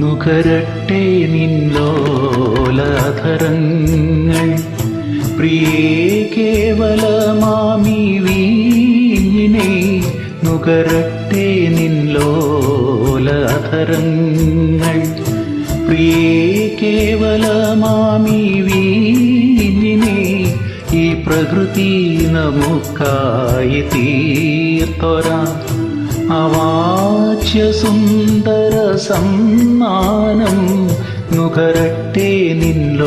നുകരട്ടെ നിന്നോലധരങ്ങൾ പ്രിയേ കേവലമാമി വീഞ്ഞിനെ നുകരട്ടെ നിന്നോലധരങ്ങൾ പ്രിയേ കേവലമാമി വീഞ്ഞിനെ ഈ പ്രകൃതി നമുക്കായി തീർത്തൊരാ. അവാച്യ സുന്ദര സമ്മാനം നുകരട്ടെ നിന്നോലധരങ്ങൾ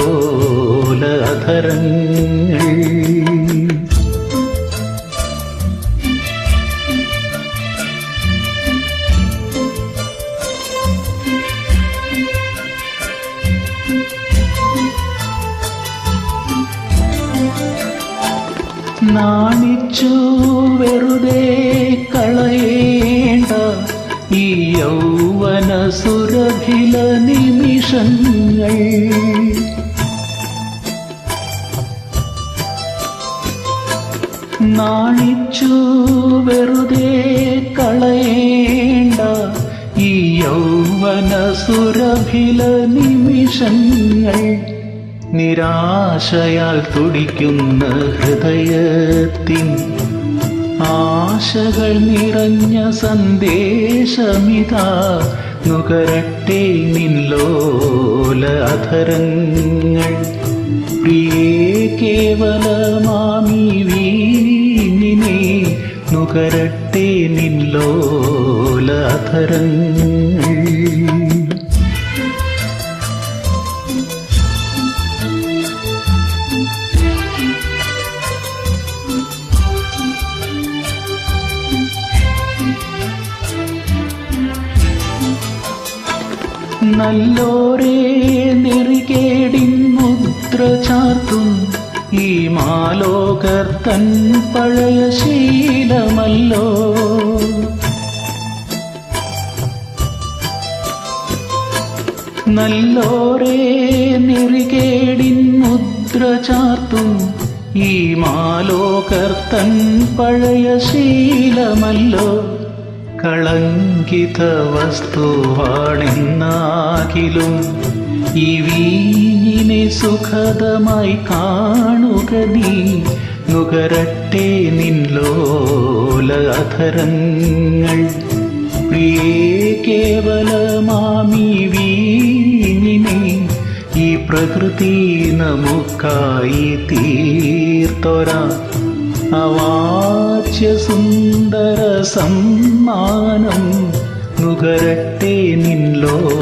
നാണിച്ചു വെറുതെ കളയേണ്ട ഈ യൗവന സുരഭില നിമിഷങ്ങൾ. നാണിച്ചു വെറുതെ കളയേണ്ട ഈ യൗവന സുരഭില നിമിഷങ്ങൾ. നിരാശയാൽ തുടിക്കുന്ന ഹൃദയത്തിൻ ആശകൾ നിറഞ്ഞ സന്ദേശമിതാ നുകരട്ടെ നിന്നോല അധരങ്ങൾ. പ്രിയേ കേവലമാമി വീനിനെ നുകരട്ടെ നിന്നോല അധരങ്ങൾ. നല്ലോരേ നെറികേടിൻ മുദ്ര ചാർത്തും. ഈ മാലോകർ തൻ പഴയ ശീലമല്ലോ. നല്ലോരേ നെറികേടിൻ മുദ്ര ചാർത്തും. ഈ മാലോകർ തൻ പഴയ ശീലമല്ലോ. കളങ്കിത വസ്തുവാണെന്നാകിലും ഈ വീഞ്ഞിനെ സുഖതമായി കാണുക നീ. നുകരട്ടെ നിന്നോല അധരങ്ങൾ പ്രിയേ കേവലമാമി വീഞ്ഞിനെ ഈ പ്രകൃതി നമുക്കായി തീർത്തൊര. അവാച്യ സുന്ദര സമ്മാനം നുകരട്ടെ നിന്നോലധരങ്ങൾ